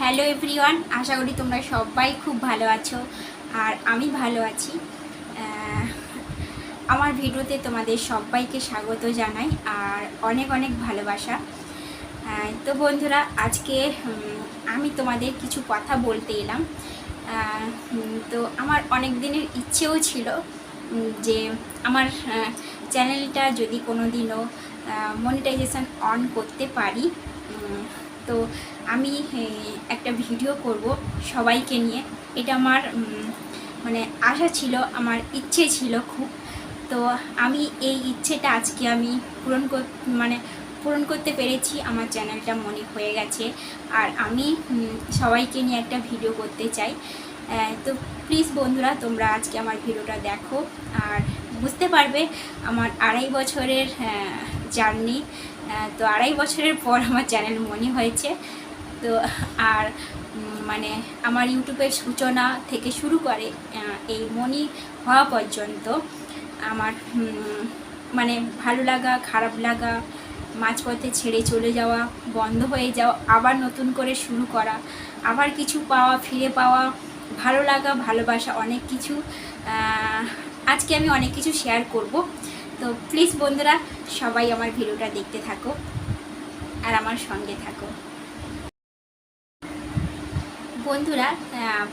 Hello everyone, আশা করি তোমরা সবাই খুব ভালো আছো আর আমি ভালো আছি। আমার ভিডিওতে তোমাদের সবাইকে স্বাগত জানাই আর অনেক অনেক ভালোবাসা। তো বন্ধুরা, আজকে আমি তোমাদের কিছু কথা বলতে এলাম। তো আমার অনেক দিনের ইচ্ছেও ছিল যে আমার চ্যানেলটা যদি কোনো দিনও মনিটাইজেশন অন করতে পারি তো আমি একটা ভিডিও করব সবাইকে নিয়ে। এটা আমার মানে আশা ছিল, আমার ইচ্ছে ছিল খুব। তো আমি এই ইচ্ছেটা আজকে আমি পূরণ কর মানে পূরণ করতে পেরেছি। আমার চ্যানেলটা মনে হয়ে গেছে। আর আমি সবাইকে নিয়ে একটা ভিডিও করতে চাই। তো প্লিজ বন্ধুরা, তোমরা আজকে আমার ভিডিওটা দেখো। আর বুঝতে পারবে, আমার আড়াই বছরের জার্নি। তো আড়াই বছরের পর আমার চ্যানেল মনে হয়েছে। তো আর মানে আমার ইউটিউবের সূচনা থেকে শুরু করে এই মনি হওয়া পর্যন্ত আমার মানে ভালো লাগা, খারাপ লাগা, মাঝপথে ছেড়ে চলে যাওয়া, বন্ধ হয়ে যাওয়া, আবার নতুন করে শুরু করা, আবার কিছু পাওয়া, ফিরে পাওয়া, ভালো লাগা, ভালোবাসা অনেক কিছু আজকে আমি অনেক কিছু শেয়ার করব। তো প্লিজ বন্ধুরা, সবাই আমার ভিডিওটা দেখতে থাকো আর আমার সঙ্গে থাকো। বন্ধুরা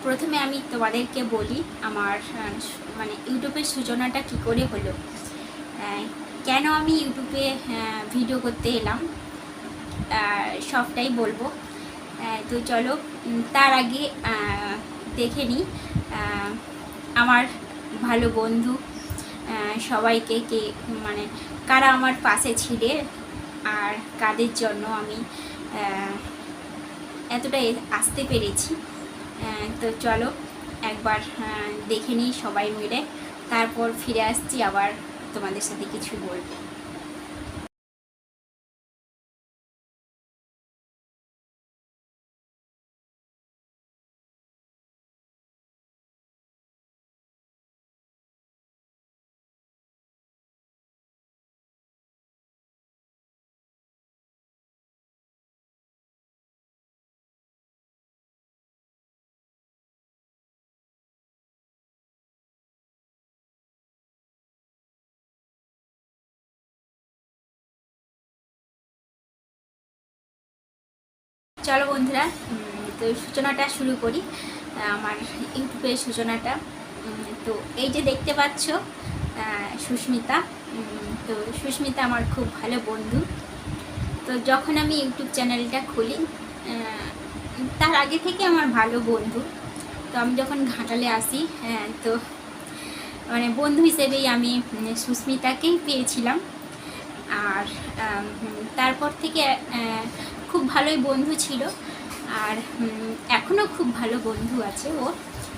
প্রথমে আমি তোমাদেরকে বলি আমার মানে ইউটিউবের সূচনাটা কি করে হলো। কেন আমি ইউটিউবে ভিডিও করতে এলাম? সবটাই বলব। তো চলো তার আগে দেখে নিই। আমার ভালো বন্ধু সবাইকে কে মানে কারা আমার পাশে ছিলে আর কাদের জন্য আমি এতটা আসতে পেরেছি। তো চলো একবার দেখে নিই সবাই মিলে। তারপর ফিরে আসছি আবার তোমাদের সাথে কিছু বলব চলো বন্ধুরা তো সূচনাটা শুরু করি। আমার ইউটিউবের সূচনাটা। তো এই যে দেখতে পাচ্ছ সুস্মিতা তো সুস্মিতা আমার খুব ভালো বন্ধু। তো যখন আমি ইউটিউব চ্যানেলটা খুলি তার আগে থেকে আমার ভালো বন্ধু। তো আমি যখন ঘাটালে আসি হ্যাঁ, তো মানে বন্ধু হিসেবেই আমি সুস্মিতাকেই পেয়েছিলাম। আর তারপর থেকে খুব ভালোই বন্ধু ছিল আর এখনও খুব ভালো বন্ধু আছে ও।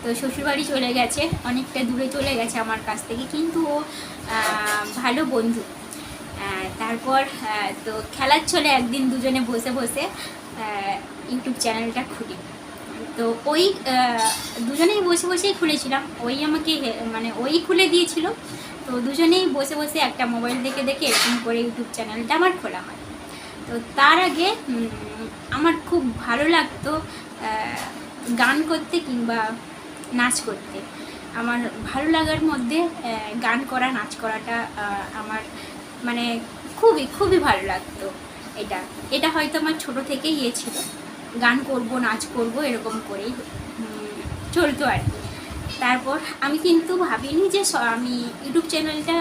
তো শ্বশুরবাড়ি চলে গেছে, অনেকটা দূরে চলে গেছে আমার কাছ থেকে, কিন্তু ও ভালো বন্ধু। তারপর তো খেলার চলে একদিন দুজনে বসে বসে ইউটিউব চ্যানেলটা খুলি। তো ওই দুজনেই বসে বসেই খুলেছিলাম। ওই আমাকে মানে ওই খুলে দিয়েছিল। তো দুজনেই বসে বসে একটা মোবাইল দেখে দেখে এরকম করে ইউটিউব চ্যানেলটা আমার খোলা হয়। তো তার আগে আমার খুব ভালো লাগতো গান করতে কিংবা নাচ করতে। আমার ভালো লাগার মধ্যে গান করা, নাচ করাটা আমার মানে খুবই খুবই ভালো লাগতো এটা। এটা হয়তো আমার ছোট থেকেই ইয়ে ছিল। গান করব, নাচ করব, এরকম করেই চলতো আর কি। তারপর আমি কিন্তু ভাবিনি যে আমি ইউটিউব চ্যানেলটা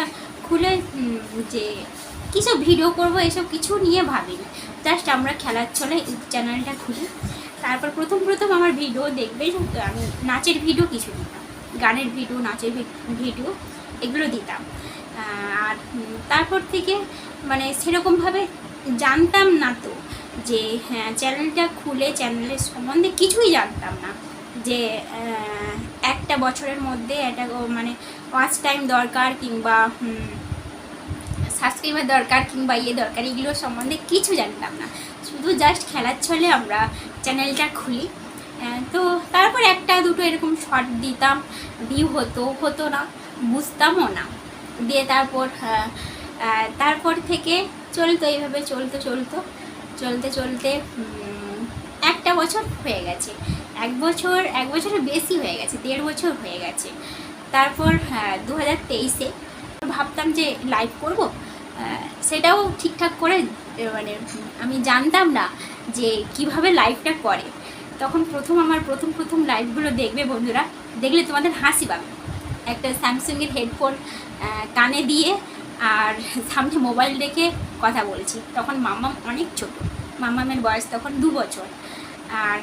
খুলে যে কিছু ভিডিও করব, এসব কিছু নিয়ে ভাবিনি। জাস্ট আমরা খেলার চলে চ্যানেলটা খুলি। তারপর প্রথম প্রথম আমার ভিডিও দেখবে আমি নাচের ভিডিও কিছু দিতাম। গানের ভিডিও নাচের ভিডিও এগুলো দিতাম। আর তারপর থেকে মানে সেরকমভাবে জানতাম না তো যে হ্যাঁ চ্যানেলটা খুলে চ্যানেলের সম্বন্ধে কিছুই জানতাম না। যে একটা বছরের মধ্যে একটা মানে ওয়াচ টাইম দরকার কিংবা সাবস্ক্রাইবার দরকার কিংবা ইয়ে দরকার এগুলো সম্বন্ধে কিছু জানতাম না। শুধু জাস্ট খেলার ছলে আমরা চ্যানেলটা খুলি। আহ, তো তারপর একটা দুটো এরকম শর্ট দিতাম ভিউ হতো হতো না বুঝতামও না। দিয়ে তারপর আহ, তারপর থেকে চলতো এইভাবে চলতো চলতো চলতে চলতে একটা বছর হয়ে গেছে। এক বছর এক বছরের বেশি হয়ে গেছে দেড় বছর হয়ে গেছে। তারপর দু হাজার তেইশে ভাবতাম যে লাইভ করব। সেটাও ঠিকঠাক করে মানে আমি জানতাম না যে কীভাবে লাইভটা করে। তখন প্রথম আমার প্রথম প্রথম লাইভগুলো দেখবে বন্ধুরা, দেখলে তোমাদের হাসি পাবে। একটা স্যামসুংয়ের হেডফোন কানে দিয়ে আর সামনে মোবাইল রেখে কথা বলছি। তখন মাম্মাম অনেক ছোট, মাম্মামের বয়স তখন দু বছর। আর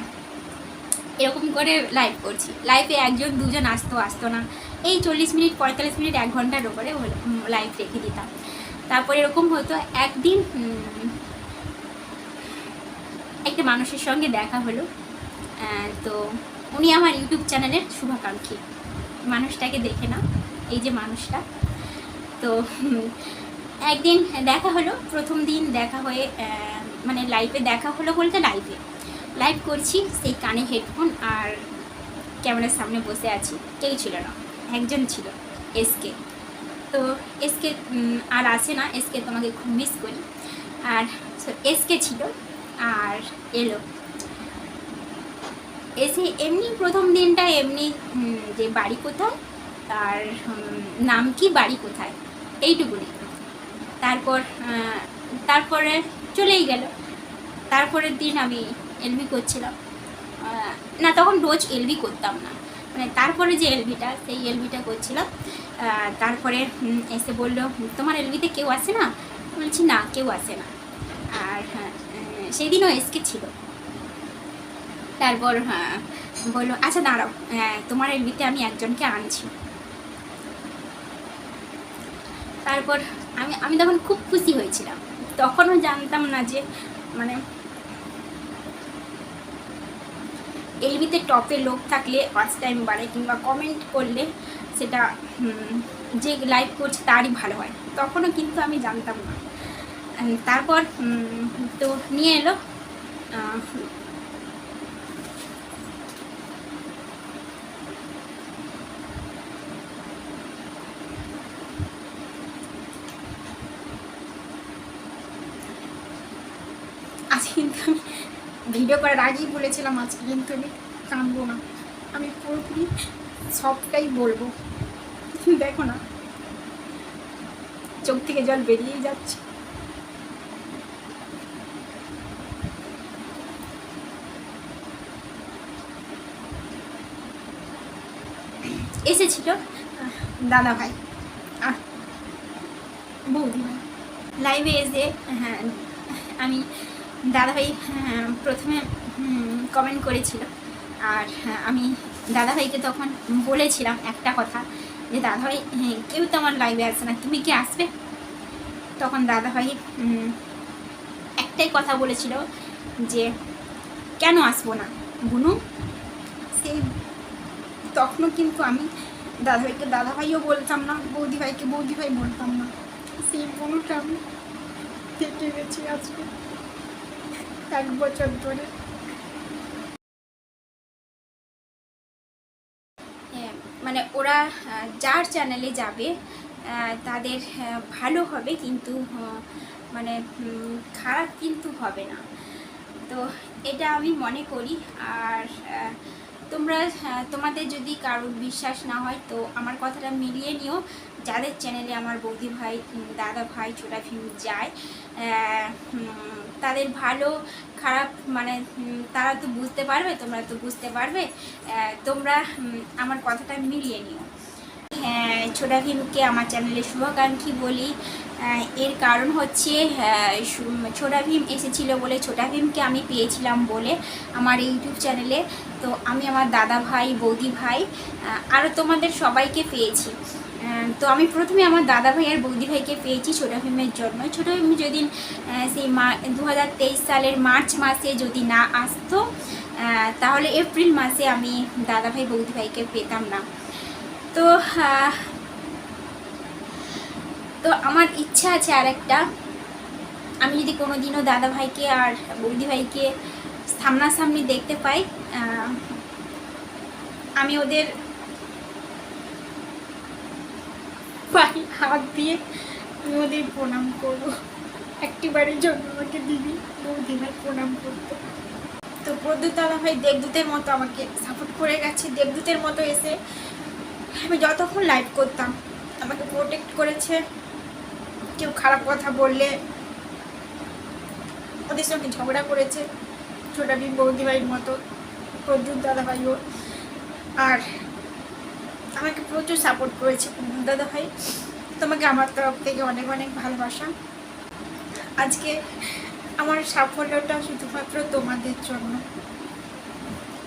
এরকম করে লাইভ করছি। লাইভে একজন, দুজন আসতো আসতো না। এই চল্লিশ মিনিট, পঁয়তাল্লিশ মিনিট, এক ঘণ্টার ওপরে লাইভ রেখে দিতাম। তারপরে এরকম হতো একদিন একটা মানুষের সঙ্গে দেখা হলো তো উনি আমার ইউটিউব চ্যানেলের শুভাকাঙ্ক্ষী। মানুষটাকে দেখে না এই যে মানুষটা। তো একদিন দেখা হলো, প্রথম দিন দেখা হয়ে মানে লাইভে দেখা হলো বলতে লাইভে লাইভ করছি, সেই কানে হেডফোন আর ক্যামেরার সামনে বসে আছি। কেউ ছিল না, একজন ছিল এসকে তো এসকে আর আসে না এসকে তোমাকে খুব মিস করি। আর এসকে ছিল, আর এলো। এসে এমনি প্রথম দিনটা এমনি যে বাড়ি কোথায়, তার নাম কি, বাড়ি কোথায় এইটুকুনি তারপর তারপরে চলেই গেল। তারপরের দিন আমি এলবি করছিলাম। না, তখন রোজ এলবি করতাম না। মানে তারপরে যে এলবিটা সেই এলবিটা করছিলাম তারপরে এসে বলল তোমার এলবিতে কেউ আসে না? বলছি না কেউ আসে না। আর হ্যাঁ, উম, সেই দিনও এসকে ছিল। তারপর হ্যাঁ, বলল আচ্ছা দাঁড়াও হ্যাঁ, তোমার এলবিতে আমি একজনকে আনছি। তারপর আমি আমি তখন খুব খুশি হয়েছিলাম। তখনও জানতাম না যে মানে এলবিতে টপে লোক থাকলে ওয়াচ টাইম বাড়ে কিংবা কমেন্ট করলে সেটা যে লাইভ করছে তারই ভালো হয়। তখনও কিন্তু আমি জানতাম না। তারপর তো নিয়ে এলো আজকে কিন্তু আমি ভিডিও করার আগেই বলেছিলাম আজকে, কিন্তু আমি কাঁদবো না। আমি পুরোপুরি সবটাই বলব। দেখো না, চোখ থেকে জল বেরিয়েই যাচ্ছে। এসেছিল দাদা ভাই আর বৌদি ভাই। লাইভে এসে হ্যাঁ আমি দাদাভাই হ্যাঁ, প্রথমে কমেন্ট করেছিল। আর হ্যাঁ, আমি দাদাভাইকে তখন বলেছিলাম একটা কথা যে দাদাভাই হ্যাঁ, কেউ তো আমার লাইভে আসে না তুমি কি আসবে? তখন দাদাভাই একটাই কথা বলেছিল যে কেন আসব না বুনু? সেই তখনও কিন্তু আমি দাদাভাইকে দাদাভাইও বলতাম না বৌদি ভাইকে বৌদি ভাই বলতাম না। সেই বুনুটা আমি থেকে গেছি আজকে। এক বছর ধরে। হ্যাঁ, মানে ওরা যার চ্যানেলে যাবে তাদের ভালো হবে কিন্তু মানে খারাপ কিন্তু হবে না। তো এটা আমি মনে করি। আর তোমরা তোমাদের যদি কারোর বিশ্বাস না হয় তো আমার কথাটা মিলিয়ে নিও। যাদের চ্যানেলে আমার বৌদি ভাই দাদা ভাই ছোটা ভীম যায় তাদের ভালো, খারাপ মানে তারা তো বুঝতে পারবে, তোমরা তো বুঝতে পারবে। তোমরা আমার কথাটা মিলিয়ে নিও। হ্যাঁ ছোটা ভীমকে আমার চ্যানেলে শুভাকাঙ্ক্ষী বলি। এর কারণ হচ্ছে ছোটা ভীম এসেছিল বলে ছোটা ভীমকে আমি পেয়েছিলাম বলে আমার ইউটিউব চ্যানেলে। তো আমি আমার দাদা ভাই, বৌদি ভাই আরও তোমাদের সবাইকে পেয়েছি। তো আমি প্রথমে আমার দাদা ভাই আর বৌদি ভাইকে পেয়েছি ছোটো ভীমের জন্য ছোটো ভীম যদি সেই মা দু হাজার তেইশ সালের মার্চ মাসে যদি না আসতো তাহলে এপ্রিল মাসে আমি দাদা ভাই বৌদি ভাইকে পেতাম না। তো তো আমার ইচ্ছা আছে আর একটা আমি যদি কোনো দিনও দাদা ভাইকে আর বৌদি ভাইকে সামনাসামনি দেখতে পাই আমি ওদের হাত দিয়ে আমি প্রণাম করব। একটিবারের জন্য আমাকে দিদি বৌদি ভাই প্রণাম করতো। তো প্রদ্যুৎ দাদা ভাই দেবদূতের মতো আমাকে সাপোর্ট করে গেছে, দেবদূতের মতো এসে আমি যতক্ষণ লাইভ করতাম, আমাকে প্রোটেক্ট করেছে। কেউ খারাপ কথা বললে ওদের সঙ্গে ঝগড়া করেছে ছোটা ভীম বৌদিভাইয়ের মতো প্রদ্যুৎ দাদা ভাইও। আর আমাকে প্রচুর সাপোর্ট করেছে দাদা ভাই। তোমাকে আমার তরফ থেকে অনেক অনেক ভালোবাসা। আজকে আমার সাফল্যটা শুধুমাত্র তোমাদের জন্য।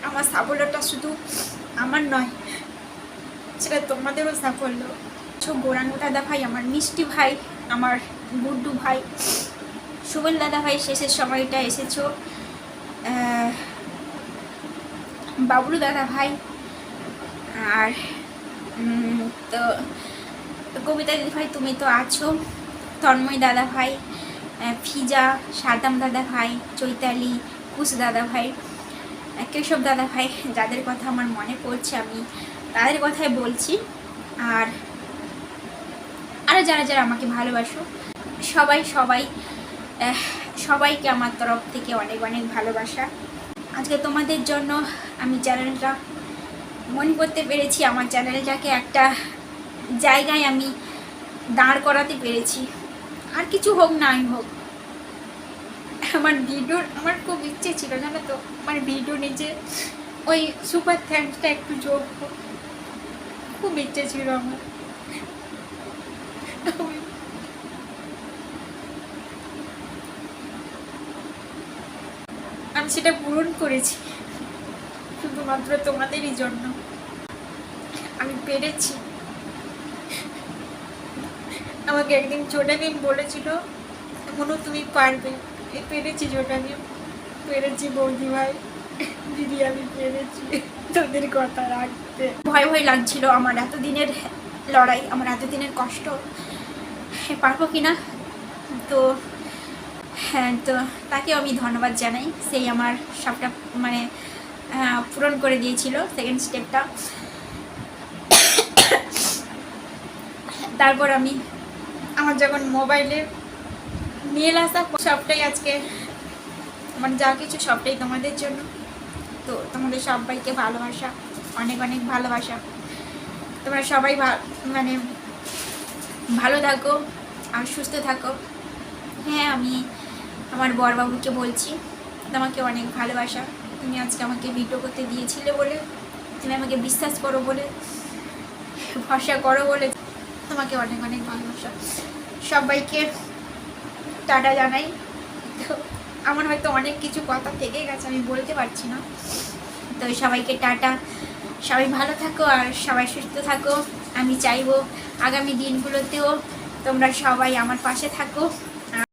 আমার সাফল্যটা শুধু আমার নয়, সেটা তোমাদেরও সাফল্য। ছো গোরাঙ্গ দাদা ভাই, আমার মিষ্টি ভাই, আমার গুড্ডু ভাই, সুবল দাদা ভাই, শেষের সময়টা এসেছ। বাবলু দাদা ভাই, আর তো কবিতা ভাই, তুমি তো আছো। তন্ময় দাদা ভাই ফিজা সাদাম দাদা ভাই, চৈতালি, কুশ দাদা ভাই কেশব দাদা ভাই, যাদের কথা আমার মনে পড়ছে, আমি তাদের কথাই বলছি। আর আরও যারা যারা আমাকে ভালোবাসো, সবাই সবাই সবাইকে আমার তরফ থেকে অনেক অনেক ভালোবাসা। আজকে তোমাদের জন্য আমি চ্যানেলটা মনে করতে পেরেছি। আমার চ্যানেলটাকে একটা জায়গায় আমি দাঁড় করাতে পেরেছি। আর কিছু হোক নাই হোক। আমার ভিডিওর, আমার খুব ইচ্ছে ছিল, জানো তো? আমার ভিডিও নিজে ওই সুপার থ্যাঙ্কসটা একটু যোগ হোক। খুব ইচ্ছে ছিল আমার। আমি সেটা পূরণ করেছি। শুধুমাত্র তোমাদেরই জন্য। আমি পেরেছি। আমাকে একদিন ভীম বলেছিল মনু তুমি পারবে। পেরেছি ভীম পেরেছি বৌদি ভাই। দিদি, আমি পেরেছি তোদের কথা রাখতে। ভয় ভয় লাগছিল আমার এতদিনের লড়াই, আমার এতদিনের কষ্ট। পারব কি না? তো হ্যাঁ তো তাকেও আমি ধন্যবাদ জানাই। সেই আমার সবটা মানে পূরণ করে দিয়েছিল সেকেন্ড স্টেপটা তারপর আমি আমার যখন মোবাইলে মেল আসা, সবটাই আজকে মানে যা কিছু সবটাই তোমাদের জন্য। তো তোমাদের সবাইকে ভালোবাসা, অনেক অনেক ভালোবাসা। তোমরা সবাই মানে ভালো থাকো আর সুস্থ থাকো। হ্যাঁ আমি আমার বরবাবুকে বলছি, তোমাকে অনেক ভালোবাসা। তুমি আজকে আমাকে ভিডিও করতে দিয়েছিলে বলে, তুমি আমাকে বিশ্বাস করো বলে, ভরসা করো বলে, তোমাকে অনেক অনেক ভালোবাসা। সবাইকে টাটা জানাই। তো আমার হয়তো অনেক কিছু কথা থেকে গেছে, আমি বলতে পারছি না। তো সবাইকে টাটা। সবাই ভালো থাকো আর সবাই সুস্থ থাকো। আমি চাইব আগামী দিনগুলোতেও তোমরা সবাই আমার পাশে থাকো।